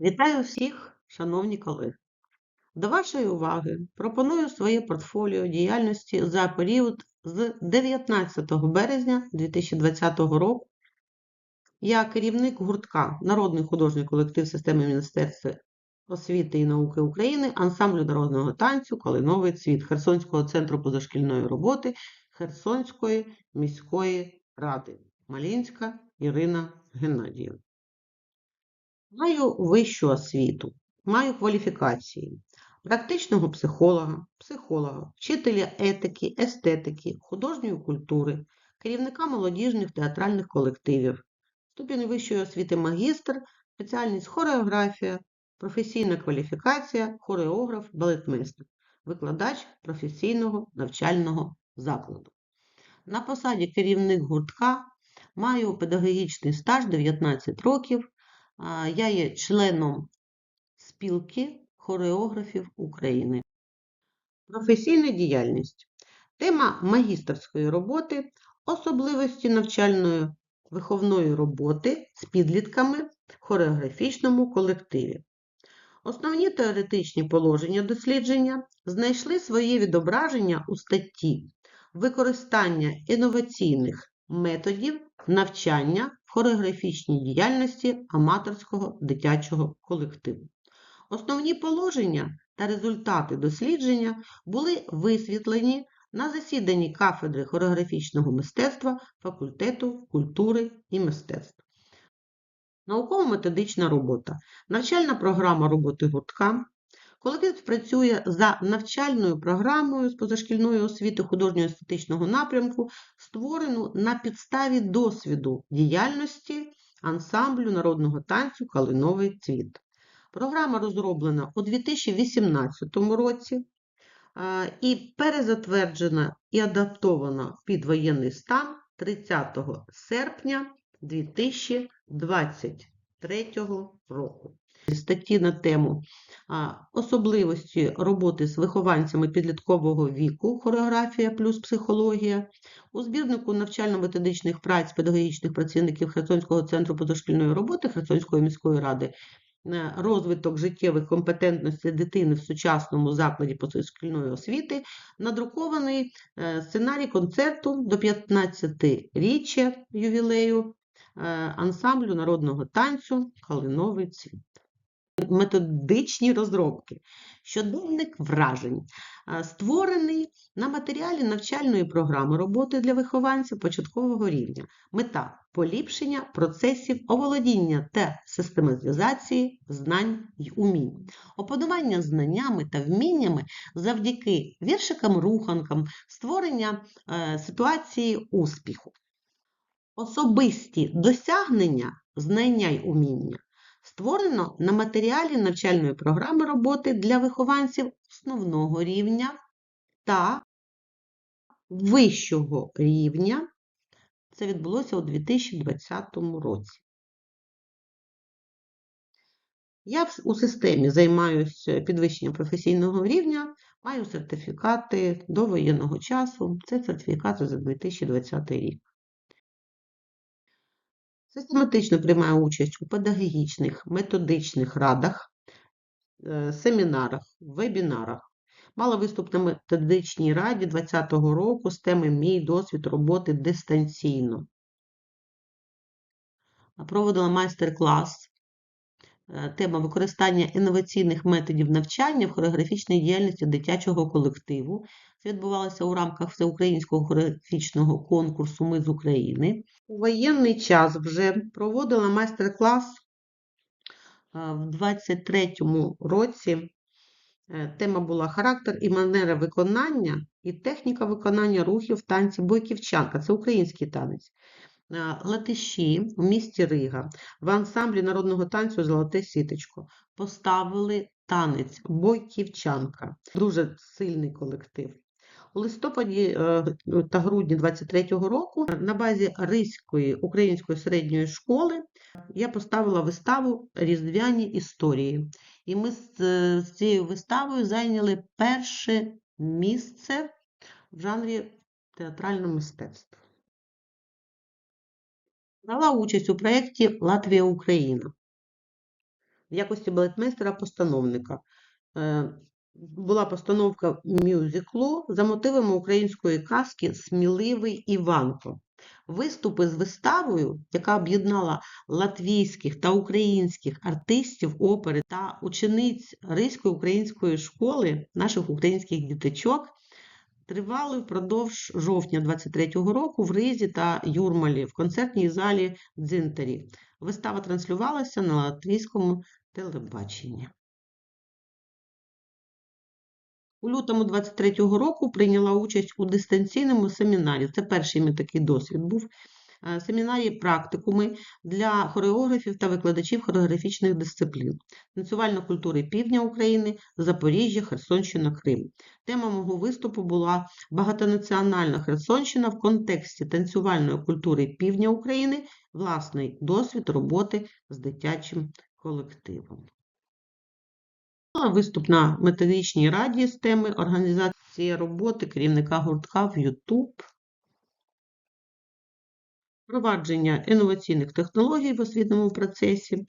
Вітаю всіх, шановні колеги. До вашої уваги пропоную своє портфоліо діяльності за період з 19 березня 2020 року. Я керівник гуртка Народний художній колектив системи Міністерства освіти і науки України, ансамблю народного танцю Калиновий цвіт Херсонського центру позашкільної роботи Херсонської міської ради Малінська Ірина Геннадіївна. Маю вищу освіту, маю кваліфікації практичного психолога, психолога, вчителя етики, естетики, художньої культури, керівника молодіжних театральних колективів, ступінь вищої освіти магістр, спеціальність хореографія, професійна кваліфікація, хореограф, балетмейстер, викладач професійного навчального закладу. На посаді керівник гуртка маю педагогічний стаж 19 років. Я є членом спілки хореографів України. Професійна діяльність. Тема магістерської роботи особливості навчальної виховної роботи з підлітками в хореографічному колективі. Основні теоретичні положення дослідження знайшли своє відображення у статті використання інноваційних методів навчання хореографічній діяльності аматорського дитячого колективу. Основні положення та результати дослідження були висвітлені на засіданні кафедри хореографічного мистецтва факультету культури і мистецтв. Науково-методична робота, навчальна програма роботи гуртка. Колектив працює за навчальною програмою з позашкільної освіти художньо-естетичного напрямку, створену на підставі досвіду діяльності ансамблю народного танцю Калиновий цвіт. Програма розроблена у 2018 році і перезатверджена і адаптована під воєнний стан 30 серпня 2023 року. Статті на тему особливості роботи з вихованцями підліткового віку, хореографія плюс психологія, у збірнику навчально-методичних праць педагогічних працівників Херсонського центру позашкільної роботи Херсонської міської ради розвиток життєвих компетентностей дитини в сучасному закладі позашкільної освіти, надрукований е, сценарій концерту до 15-річчя ювілею е, ансамблю народного танцю Калиновий цвіт методичні розробки. Щоденник вражень, створений на матеріалі навчальної програми роботи для вихованців початкового рівня. Мета поліпшення процесів оволодіння та систематизації знань й умінь, опанування знаннями та вміннями завдяки віршикам-руханкам, створення е, ситуації успіху. Особисті досягнення, знання й уміння створено на матеріалі навчальної програми роботи для вихованців основного рівня та вищого рівня. Це відбулося у 2020 році. Я у системі займаюся підвищенням професійного рівня, маю сертифікати до воєнного часу. Це сертифікати за 2020 рік. Систематично приймаю участь у педагогічних, методичних радах, е, семінарах, вебінарах. Мала виступ на методичній раді 2020 року з теми Мій досвід роботи дистанційно. Проводила майстер-клас. Е, Тема використання інноваційних методів навчання в хореографічній діяльності дитячого колективу. Це відбувалося у рамках всеукраїнського хореографічного конкурсу Ми з України. У воєнний час вже проводила майстер-клас е, в 23-му році. Е, Тема була характер і манера виконання і техніка виконання рухів танці бойківчанка. Це український танець. Е, Латиші в місті Рига в ансамблі народного танцю Золоте сіточко поставили танець бойківчанка. Дуже сильний колектив. У листопаді е, та грудні 23-го року на базі Ризької української середньої школи я поставила виставу Різдвяні історії. І ми з, е, з цією виставою зайняли перше місце в жанрі театрального мистецтва. Брала участь у проєкті Латвія-Україна. в якості балетмейстера-постановника. Е, Була постановка мюзиклу за мотивами української казки Сміливий Іванко. Виступи з виставою, яка об'єднала латвійських та українських артистів опери та учениць Ризької української школи, наших українських діточок, тривали впродовж жовтня 23-го року в Ризі та Юрмалі в концертній залі Дзинтері. Вистава транслювалася на латвійському телебаченні. У лютому 23-го року прийняла участь у дистанційному семінарі. Це перший мій такий досвід був. Е, Семінарі практикуми для хореографів та викладачів хореографічних дисциплін, танцювальної культури Півдня України, Запоріжжя, Херсонщина, Крим. Тема мого виступу була багатонаціональна Херсонщина в контексті танцювальної культури Півдня України, власний досвід роботи з дитячим колективом. Виступ на методичній раді з теми організації роботи керівника гуртка в YouTube. Впровадження інноваційних технологій в освітньому процесі.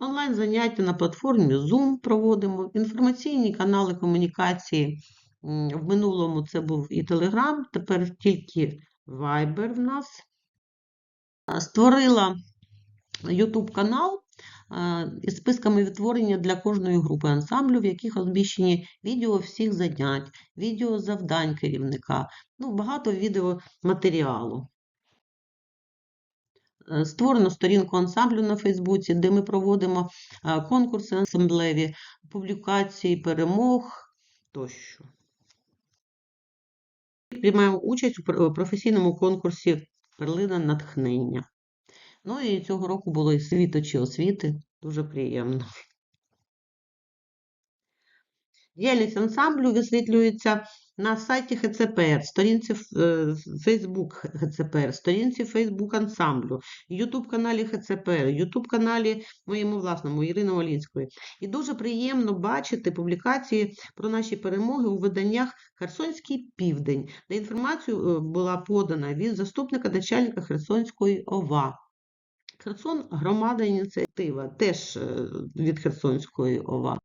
Онлайн-заняття на платформі Zoom проводимо, інформаційні канали комунікації. В минулому це був і Telegram, тепер тільки Viber в нас. Створила YouTube канал із списками відтворення для кожної групи ансамблю, в яких розміщені відео всіх занять, відео завдань керівника, ну, багато відеоматеріалу. Е, Створено сторінку ансамблю на Фейсбуці, де ми проводимо е, конкурси ансамблеві, публікації, перемог тощо. Приймаємо участь у професійному конкурсі Перлина натхнення. Ну і цього року було і світочі освіти. Дуже приємно. Діяльність ансамблю висвітлюється на сайті ХЦПР, сторінці ф- е, Facebook ХЦПР, сторінці Facebook ансамблю, YouTube каналі ХЦПР, YouTube каналі моєму власному Ірини Олінської. І дуже приємно бачити публікації про наші перемоги у виданнях Херсонський південь, де інформація була подана від заступника начальника Херсонської ОВА. Херсон громада ініціатива, теж е, від Херсонської ОВА.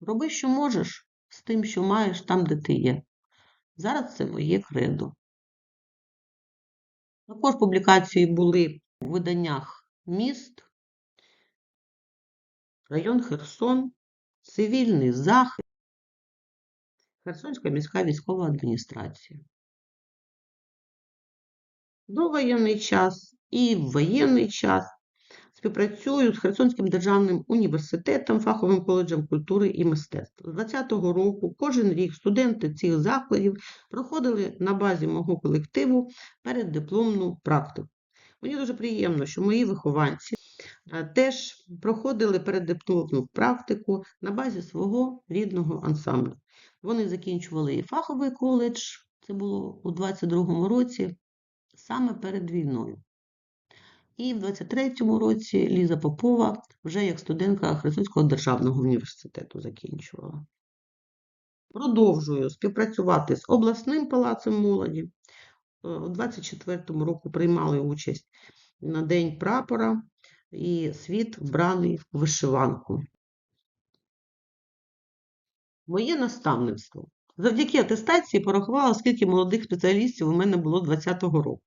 Роби, що можеш, з тим, що маєш там, де ти є. Зараз це моє кредо. Також публікації були у виданнях міст, район Херсон, цивільний захист, Херсонська міська військова адміністрація. Довоєнний час і в воєнний час співпрацюю з Херсонським державним університетом, фаховим коледжем культури і мистецтв. З 2020 року кожен рік студенти цих закладів проходили на базі мого колективу переддипломну практику. Мені дуже приємно, що мої вихованці е, теж проходили переддипломну практику на базі свого рідного ансамблю. Вони закінчували і фаховий коледж, це було у 2022 році, саме перед війною. І в 23-му році Ліза Попова вже як студентка Херсонського державного університету закінчувала. Продовжую співпрацювати з обласним палацем молоді. Е, У 24-му року приймали участь на День прапора і світ вбраний в вишиванку. Моє наставництво. Завдяки атестації порахувала, скільки молодих спеціалістів у мене було 20-го року.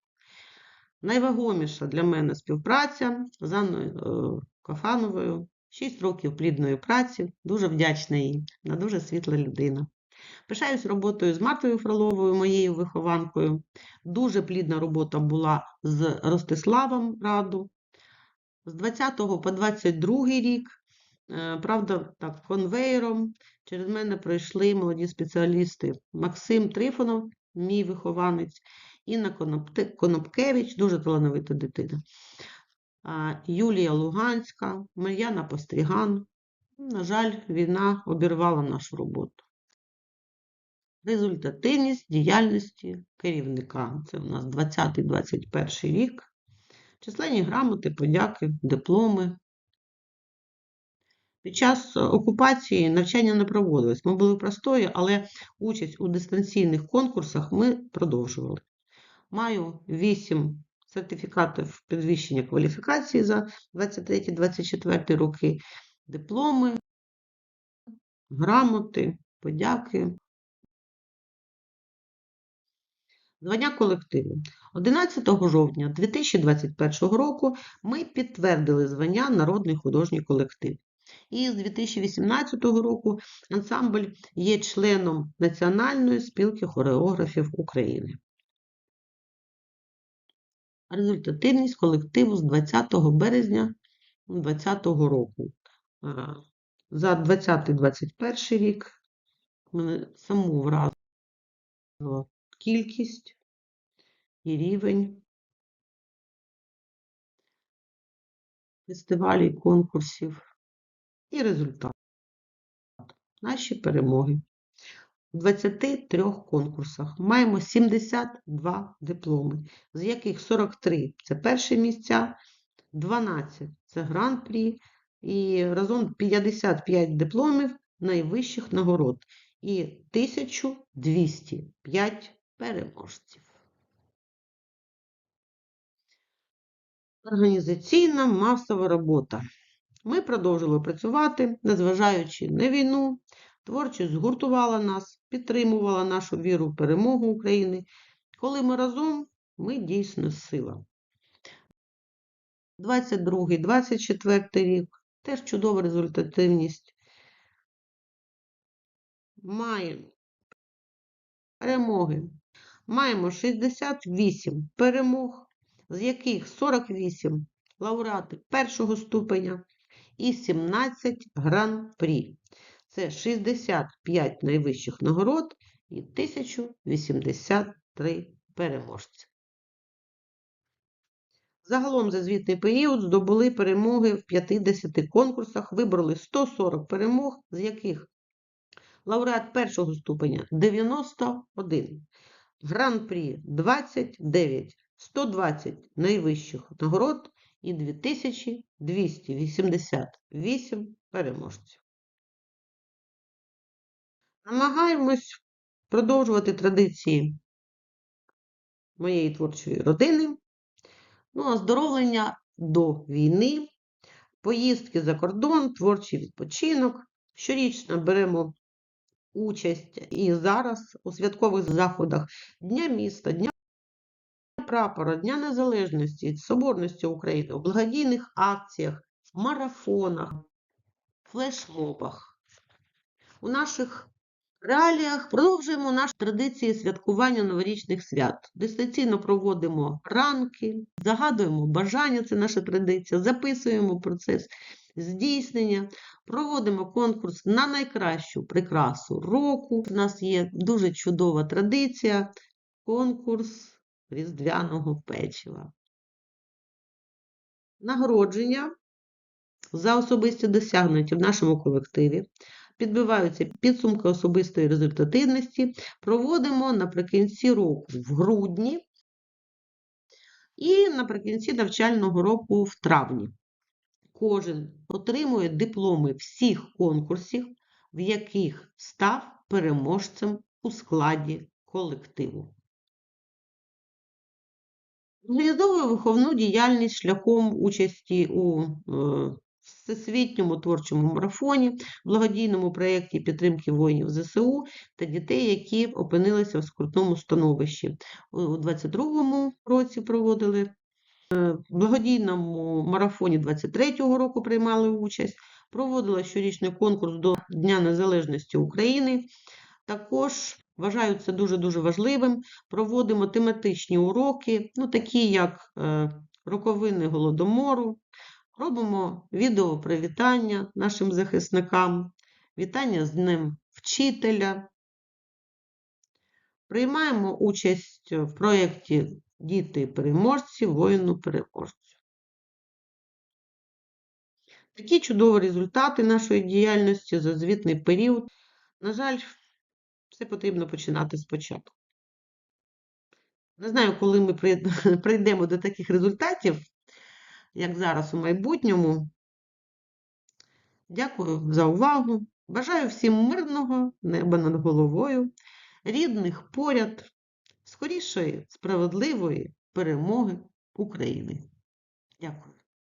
Найвагоміша для мене співпраця з Анною е, Кофановою. 6 років плідної праці, дуже вдячна їй, вона дуже світла людина. Пишаюсь роботою з Мартою Фроловою, моєю вихованкою. Дуже плідна робота була з Ростиславом Раду. З 20 по 22 рік, е, правда, так, конвейером через мене пройшли молоді спеціалісти Максим Трифонов, мій вихованець, Інна Конопкевич, дуже талановита дитина. Юлія Луганська, Мар'яна Постріган. На жаль, війна обірвала нашу роботу. Результативність діяльності керівника. Це у нас 20-21 рік. Численні грамоти, подяки, дипломи. Під час окупації навчання не проводилось. Ми були в простої, але участь у дистанційних конкурсах ми продовжували. Маю 8 сертифікати підвищення кваліфікації за 23-24 роки, дипломи, грамоти, подяки. Звання колективу. 11 жовтня 2021 року ми підтвердили звання Народний художній колектив. І з 2018 року ансамбль є членом Національної спілки хореографів України. Результативність колективу з 20 березня 2020 року. За 20-21 рік мене саму вразила кількість і рівень фестивалів, конкурсів і результат. Наші перемоги. У 23 конкурсах маємо 72 дипломи, з яких 43 це перші місця, 12 це гран-прі, і разом 55 дипломів найвищих нагород і 1205 переможців. Організаційна масова робота. Ми продовжили працювати, незважаючи на війну. Творчість згуртувала нас, підтримувала нашу віру в перемогу України. Коли ми разом, ми дійсно сила. 22-24 рік теж чудова результативність. Маємо перемоги. Маємо 68 перемог, з яких 48 лауреати першого ступеня і 17 гран-прі. Це 65 найвищих нагород і 1083 переможці. Загалом за звітний період здобули перемоги в 50 конкурсах, вибрали 140 перемог, з яких лауреат першого ступеня 91, гран-прі 29, 120 найвищих нагород і 2288 переможців. Намагаємось продовжувати традиції моєї творчої родини. Ну, оздоровлення до війни, поїздки за кордон, творчий відпочинок. Щорічно беремо участь і зараз у святкових заходах Дня міста, Дня прапора, Дня Незалежності, Соборності України, у благодійних акціях, марафонах, флешмобах. У наших реаліях продовжуємо наші традиції святкування новорічних свят. Дистанційно проводимо ранки, загадуємо бажання, це наша традиція, записуємо процес здійснення, проводимо конкурс на найкращу прикрасу року. У нас є дуже чудова традиція конкурс різдвяного печива. Нагородження за особисті досягнення в нашому колективі підбиваються підсумки особистої результативності, проводимо наприкінці року в грудні і наприкінці навчального року в травні. Кожен отримує дипломи всіх конкурсів, в яких став переможцем у складі колективу. Організовує виховну діяльність шляхом участі у е, всесвітньому творчому марафоні, благодійному проєкті підтримки воїнів ЗСУ та дітей, які опинилися в скрутному становищі. У 2022 році проводили е, в благодійному марафоні 23-го року приймали участь, проводила щорічний конкурс до Дня Незалежності України. Також вважаю це дуже-дуже важливим. Проводимо тематичні уроки, ну, такі як е, роковини голодомору, Робимо відео привітання нашим захисникам, вітання з Днем вчителя. Приймаємо участь в проєкті Діти-переможці, воїну-переможцю. Такі чудові результати нашої діяльності за звітний період. На жаль, все потрібно починати спочатку. Не знаю, коли ми прийдемо до таких результатів, як зараз у майбутньому. Дякую за увагу. Бажаю всім мирного неба над головою, рідних поряд, скорішої, справедливої перемоги України. Дякую.